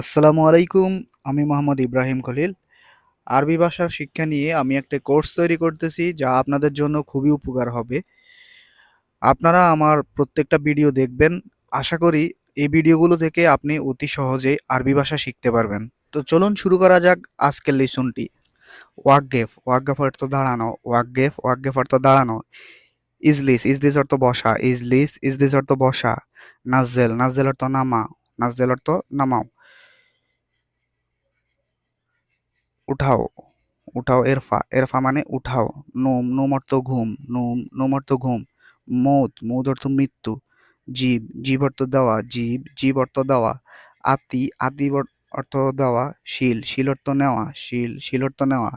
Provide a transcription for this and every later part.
আসসালামু আলাইকুম, আমি মোহাম্মদ ইব্রাহিম খলিল। আরবি ভাষার শিক্ষা নিয়ে আমি একটা কোর্স তৈরি করতেছি, যা আপনাদের জন্য খুবই উপকার হবে। আপনারা আমার প্রত্যেকটা ভিডিও দেখবেন। আশা করি এই ভিডিওগুলো থেকে আপনি অতি সহজেই আরবি ভাষা শিখতে পারবেন। তো চলুন শুরু করা যাক আজকের লিসনটি। ওয়াকগেফ ওয়াকগেফ অর্থ দাঁড়ানো, ওয়াকগেফ ওয়াকগেফ অর্থ দাঁড়ানো। ইজলিস ইজলিস অর্থ বসা, ইজলিস ইজলিস অর্থ বসা। নাজেল নাজেল অর্থ নামা নাজেল অর্থ নামাও। উঠাও উঠাও এরফা এরফা মানে উঠাও নোম নোম অর্থ ঘুম নোম নোম অর্থ ঘুম, মৌত মৌত অর্থ মৃত্যু, জীব জীব অর্থ দেওয়া, জীব জীব অর্থ দেওয়া, আতি আতি অর্থ দেওয়া, শিল শিল অর্থ নেওয়া, শিল শিল অর্থ নেওয়া,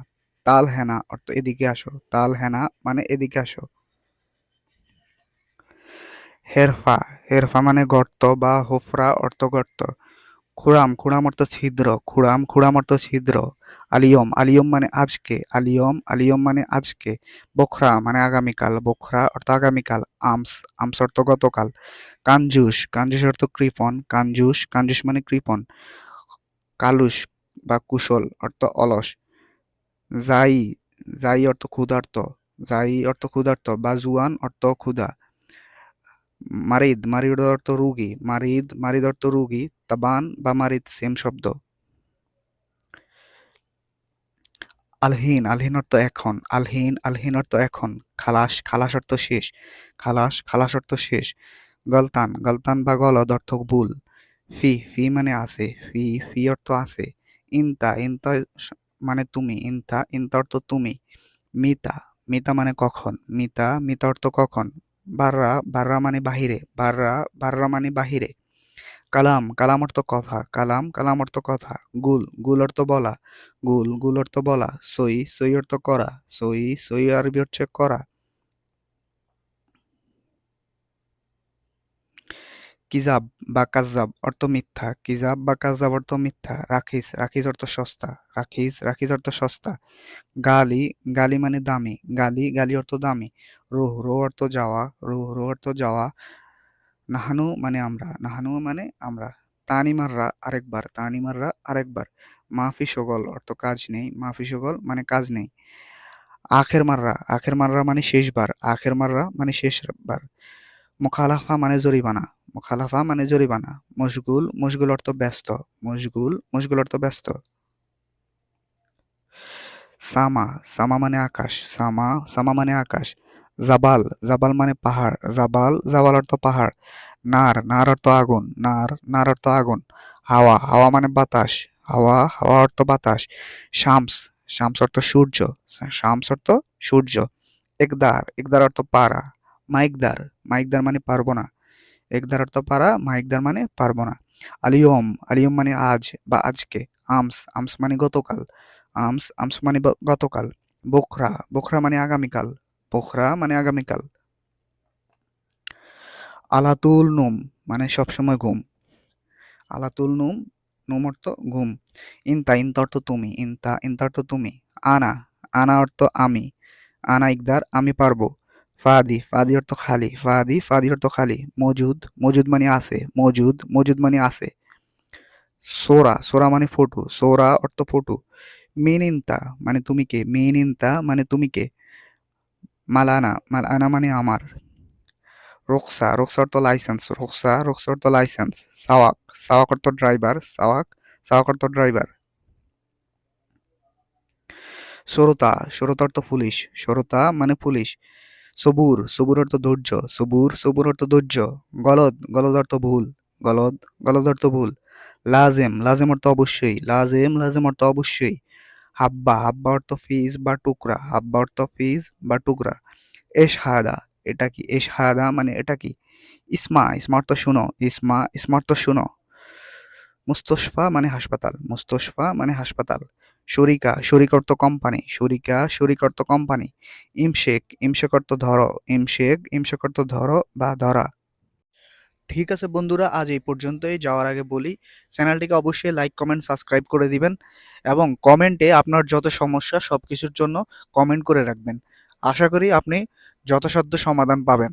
তাল হেনা অর্থ এদিকে আসো, তাল হেনা মানে এদিকে আসো। হেরফা হেরফা মানে গর্ত বা হোফরা অর্থ গর্ত, খুড়াম খুড়াম অর্থ ছিদ্র, খুড়াম খুড়াম অর্থ ছিদ্র। আলিয়ম আলিয়ম মানে আজকে, আলিয়ম আলিয়ম মানে আজকে, বখরা মানে আগামীকাল, বখরা অর্থ আগামীকাল, আমস আমস অর্থ গতকাল কাঞ্জুস কাঞ্জুস অর্থ কৃপন কাঞ্জুস কাঞ্জুস মানে কৃপন কালুস বা কুশল অর্থ অলস, জাই জাই অর্থ ক্ষুধার্ত, জাই অর্থ ক্ষুধার্ত, বা জুয়ান অর্থ ক্ষুধা, মারিদ মারিদ অর্থ রুগী, মারিদ মারিদ অর্থ রুগী, তাবান বা মারিদ সেম শব্দ। আলহিন আলহিন অর্থ এখন, আলহীন আলহীন অর্থ এখন, খালাস খালাস অর্থ শেষ, খালাস খালাস অর্থ শেষ, গলতান গলতান বা গলদ অর্থ ভুল, ফি ফি মানে আছে, ফি ফি অর্থ আছে, ইনতা ইনতা মানে তুমি, ইনতা ইনতা অর্থ তুমি, মিতা মিতা মানে কখন, মিতা মিতা অর্থ কখন, বাররা বাররা মানে বাহিরে, বাররা বাররা মানে বাহিরে কালাম কালাম অর্থ কথা, কালাম কালাম অর্থ কথা, গুল গুল অর্থ বলা, গুল গুল অর্থ বলা, সই সই অর্থ করা, সই সই আরবি হচ্ছে করা। কিজাব বা কাজাব অর্থ মিথ্যা, কিজাব বা কাজাব অর্থ মিথ্যা, রাখিস রাখিস অর্থ সস্তা, রাখিস রাখিস অর্থ সস্তা। গালি গালি মানে দামি, গালি গালি অর্থ দামি, রোহ রোহ অর্থ যাওয়া, রোহ রোহ অর্থ যাওয়া নাহানু মানে আমরা, নাহানু মানে আমরা। তানি মাররা আরেকবার তানি মাররা আরেকবার। মাফি সগল অর্থ কাজ নেই, মাফি সগল মানে কাজ নেই। আখের মাররা আখের মাররা মানে শেষবার আখের মাররা মানে শেষবার। মুখালাফা মানে জরিমানা, মুখালাফা মানে জরিমানা। মশগুল মশগুল অর্থ ব্যস্ত, মশগুল মশগুল অর্থ ব্যস্ত। সামা সামা মানে আকাশ, সামা সামা মানে আকাশ। জাবাল জাবাল মানে পাহাড়, জাবাল জাবাল অর্থ পাহাড়, নার নার অর্থ আগুন, নার নার অর্থ আগুন, হাওয়া হাওয়া মানে বাতাস, হাওয়া হাওয়া অর্থ বাতাস, শামস শামস অর্থ সূর্য, শামস অর্থ সূর্য, একদার একদার অর্থ পারা মাইকদার মাইকদার মানে পারব না একদার অর্থ পারা মাইকদার মানে পারব না আলিয়ম আলিয়ম মানে আজ বা আজকে, আমস আমস মানে গতকাল, আমস আমস মানে গতকাল, বোখরা বোখরা মানে আগামীকাল বোখরা মানে আগামীকাল। আলাতুল নুম মানে সবসময় ঘুম। আলাতুল নুম নুম অর্থ ঘুম। ইনতা ইনতা অর্থ তুমি। ইনতা ইনতা অর্থ তুমি। আনা আনা অর্থ আমি। আনা ইকদার, আমি পারব। ফাদি ফাদি অর্থ খালি। ফাদি ফাদি অর্থ খালি। মজুদ মজুদ মানে আছে। মজুদ মজুদ মানে আছে। সোরা সোরা মানে ফটো। সোরা অর্থ ফটো। মিনিনতা মানে তুমি কে? মিনিনতা মানে তুমি কে? মালানা মালানা মানে আমার। রোকসা রোকসা অর্থ লাইসেন্স রোকসা রোকসা অর্থ লাইসেন্স সাওয়াক সাওয়াক অর্থ ড্রাইভার সাওয়াক সাওয়াক অর্থ ড্রাইভার সরতা সরতা অর্থ পুলিশ। সরতা মানে পুলিশ। সবুর সবুর অর্থ ধৈর্য। সবুর সবুর অর্থ ধৈর্য। গলদ গলদ অর্থ ভুল। গলদ গলদ অর্থ ভুল। লাজেম লাজেম অর্থ অবশ্যই। লাজেম লাজেম অর্থ অবশ্যই। হাব্বা হাব্বা অর্থ ফিজ বা টুকরা, হাব্বা অর্থ ফিজ বা টুকরা। এস এশহাদা, এটা কি এশহাদা মানে এটা কি? ইসমা ইসমা অর্থ শুনো, ইসমা ইসমা অর্থ শুনো। মুস্তশফা মানে হাসপাতাল, মুস্তশফা মানে হাসপাতাল। শরিকা, শরিক অর্থ কোম্পানি, শরিকা, শরিক অর্থ কোম্পানি। ইমশেক ইমশেক অর্থ ধরো, ইমশেক ইমশেক অর্থ ধরো বা ধরা। ঠিক আছে বন্ধুরা, আজ এই পর্যন্তই। যাওয়ার আগে বলি, চ্যানেলটিকে অবশ্যই লাইক কমেন্ট সাবস্ক্রাইব করে দিবেন এবং কমেন্টে আপনার যত সমস্যা সব কিছুর জন্য কমেন্ট করে রাখবেন। আশা করি আপনি যথাসাধ্য সমাধান পাবেন।